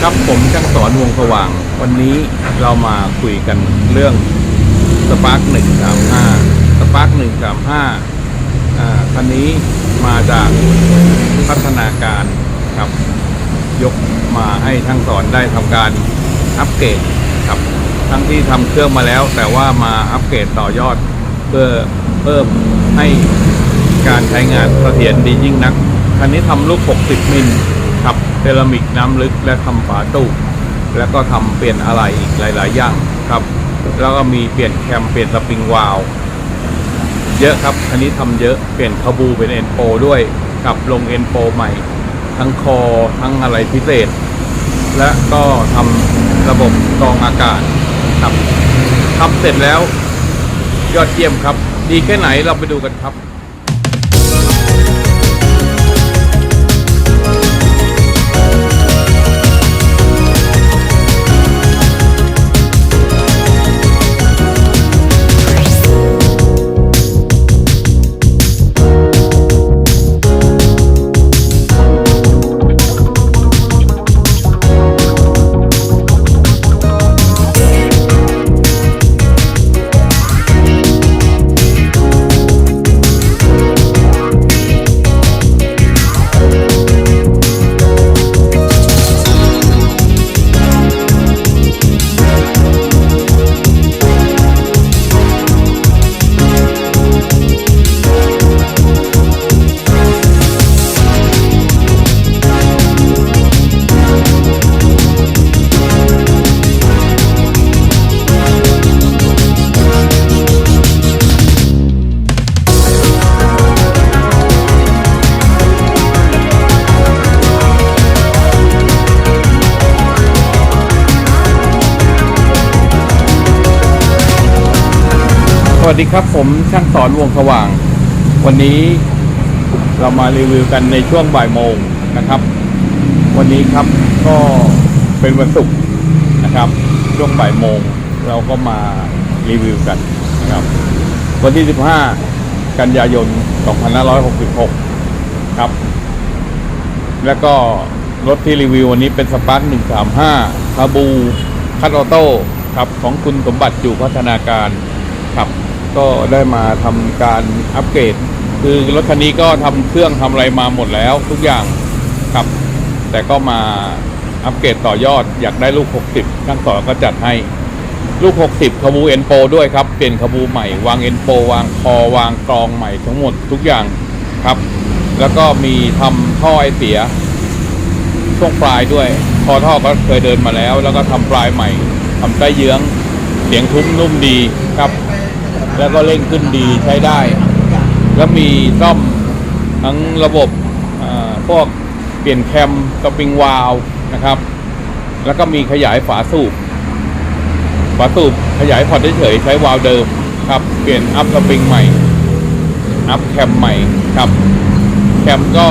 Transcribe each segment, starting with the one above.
ครับผมช่างสอนวงสว่าง วันนี้เรามาคุยกันเรื่องสปาร์กหนึ่งสามห้าสปาร์กหนึ่งสามห้าคันนี้มาจากพัฒนาการครับ ยกมาให้ช่างสอนได้ทำการอัปเกรดครับ ทั้งที่ทำเครื่องมาแล้ว แต่ว่ามาอัปเกรดต่อยอด เพื่อเพิ่มให้การใช้งานเสถียรดียิ่งนัก คันนี้ทำลูก 60 มิลครับ เซรามิกน้ำลึกและทำฝาตู้แล้วก็ทำเปลี่ยนอะไรอีกหลาย ๆ อย่างครับ แล้วก็มีเปลี่ยนแคมเปลี่ยนสปริงวาลเยอะครับคันนี้ทำเยอะเปลี่ยนคาบูเป็นเอ็นโปด้วยกับลงเอ็นโปใหม่ ทั้งคอทั้งอะไรพิเศษ และก็ทำระบบกรองอากาศครับทำเสร็จแล้วยอดเยี่ยมครับ ดีแค่ไหนเราไปดูกันครับ วัสดีครับผมช่างสอนวงสว่าง วันนี้เรามารีวิวกันในช่วงบ่ายโมงนะครับ วันนี้ครับก็เป็นวันศุกร์นะครับ ช่วงบ่ายโมงเราก็มารีวิวกันนะครับ วันที่ 15 กันยายน 2566 ครับ แล้วก็รถที่รีวิววันนี้เป็นสปาร์ค135คาบูคัตออโต้ครับของคุณสมบัติอยู่พัฒนาการครับ ก็ได้มาทำการอัปเกรด คือรถคันนี้ก็ทำเครื่องทำอะไรมาหมดแล้วทุกอย่างครับ แต่ก็มาอัปเกรดต่อยอดอยากได้ลูก 60ช่างต่อก็จัดให้ลูก 60คาบูเอ็นโปด้วยครับ เปลี่ยนคาบูใหม่ วางเอ็นโปวางคอวางกรองใหม่ทั้งหมดทุกอย่างครับ แล้วก็มีทำท่อไอเสียช่วงปลายด้วย คอท่อก็เคยเดินมาแล้ว แล้วก็ทำปลายใหม่ทำใต้เยื้อง เสียงทุ้มนุ่มดีครับ แล้วก็เร่งขึ้นดีใช้ได้ แล้วมีซ่อมทั้งระบบอ่าพวกเปลี่ยนแคมสปริงวาลวนะครับ แล้วก็มีขยายฝาสูบฝาสูบขยายพอร์ตเฉยใช้วาล์วเดิมครับเปลี่ยนอัพสปริงใหม่ อัพแคมใหม่ครับ แคมก็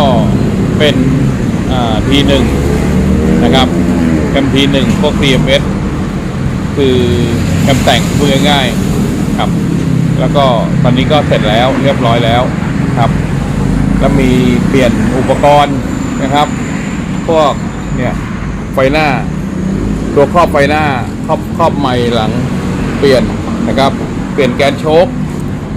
เป็นทีหนึ่งนะครับ แคมทีหนึ่งพวก CMS คือแคมแต่งพูดง่ายๆครับ แล้วก็ตอนนี้ก็เสร็จแล้วเรียบร้อยแล้วครับ แล้วมีเปลี่ยนอุปกรณ์นะครับ พวกเนี่ยไฟหน้า ตัวครอบไฟหน้าครอบครอบไม้หลังเปลี่ยนนะครับ เปลี่ยนแกนโชค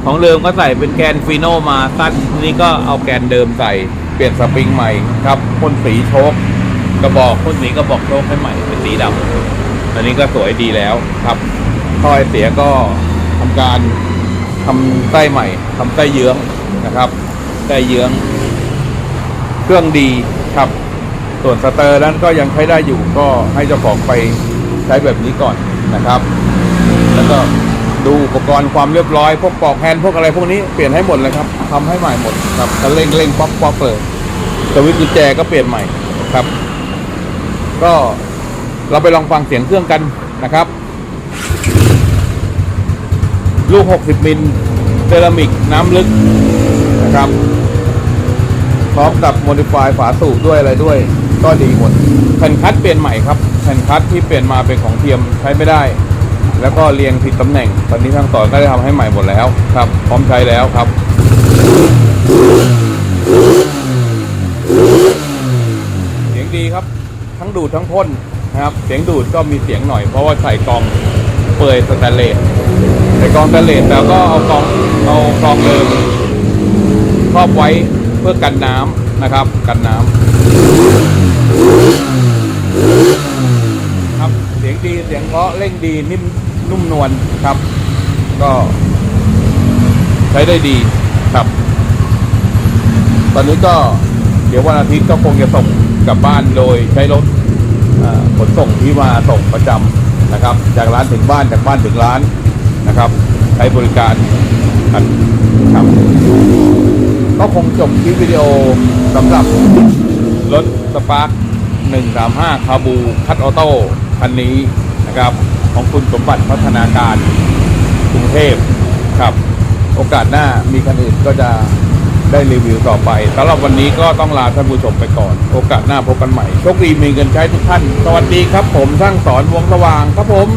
ของเดิมก็ใส่เป็นแกนฟีโนมาตั้นนี้ก็เอาแกนเดิมใส่เปลี่ยนสปริงใหม่ครับพ่นสีโชคกระบอกพ่นสีกระบอกโชคให้ใหม่เป็นสีดำอันนี้ก็สวยดีแล้วครับท่อไอเสียก็ทำการ ทำใต้ใหม่ทำใต้เยื้องนะครับใต้เยื้อง เครื่องดีครับ ส่วนสเตอร์นั้นก็ยังใช้ได้อยู่ก็ให้เจ้าของไปใช้แบบนี้ก่อนนะครับ แล้วก็ดูอุปกรณ์ความเรียบร้อย พวกปลอกแฮนด์พวกอะไรพวกนี้เปลี่ยนให้หมดเลยครับทำให้ใหม่หมดครับคันเร่งเร่งป๊อปป๊อปเลยสวิตช์กุญแจก็เปลี่ยนใหม่ครับ ก็เราไปลองฟังเสียงเครื่องกันนะครับ ลูก 60 มิลเซรามิกน้ำลึกนะครับ พร้อมกับโมดิฟายฝาสูบด้วยอะไรด้วย ก็ดีหมด แผ่นคัดเปลี่ยนใหม่ครับ แผ่นคัดที่เปลี่ยนมาเป็นของเทียมใช้ไม่ได้ แล้วก็เรียงผิดตำแหน่ง ตอนนี้ทางต่อก็ได้ทำให้ใหม่หมดแล้วครับ พร้อมใช้แล้วครับเสียงดีครับ ทั้งดูดทั้งพ่นนะครับ เสียงดูดก็มีเสียงหน่อยเพราะว่าใส่กองเปื่อยสแตนเลส ใส่กองสแตนเลสแล้วก็เอากองเอากองเดิมครอบไว้เพื่อกันน้ำนะครับ กันน้ำครับเสียงดีเสียงเพาะเร่งดีนิ่มนุ่มนวลครับ ก็ใช้ได้ดีครับ ตอนนี้ก็เดี๋ยววันอาทิตย์ก็คงจะส่งกลับบ้านโดยใช้รถขนส่งที่มาส่งประจำนะครับ จากร้านถึงบ้านจากบ้านถึงร้าน นะครับใช้บริการกันครับก็คงจบคลิปวิดีโอสำหรับรถสปาร์ค135 คาบูคัตออโต้คันนี้นะครับ ของคุณสมบัติพัฒนาการกรุงเทพครับ โอกาสหน้ามีคันอื่นก็จะได้รีวิวต่อไปสำหรับวันนี้ก็ต้องลาท่านผู้ชมไปก่อน โอกาสหน้าพบกันใหม่ โชคดีมีเงินใช้ทุกท่าน สวัสดีครับผมช่างสอนวงสว่างครับผม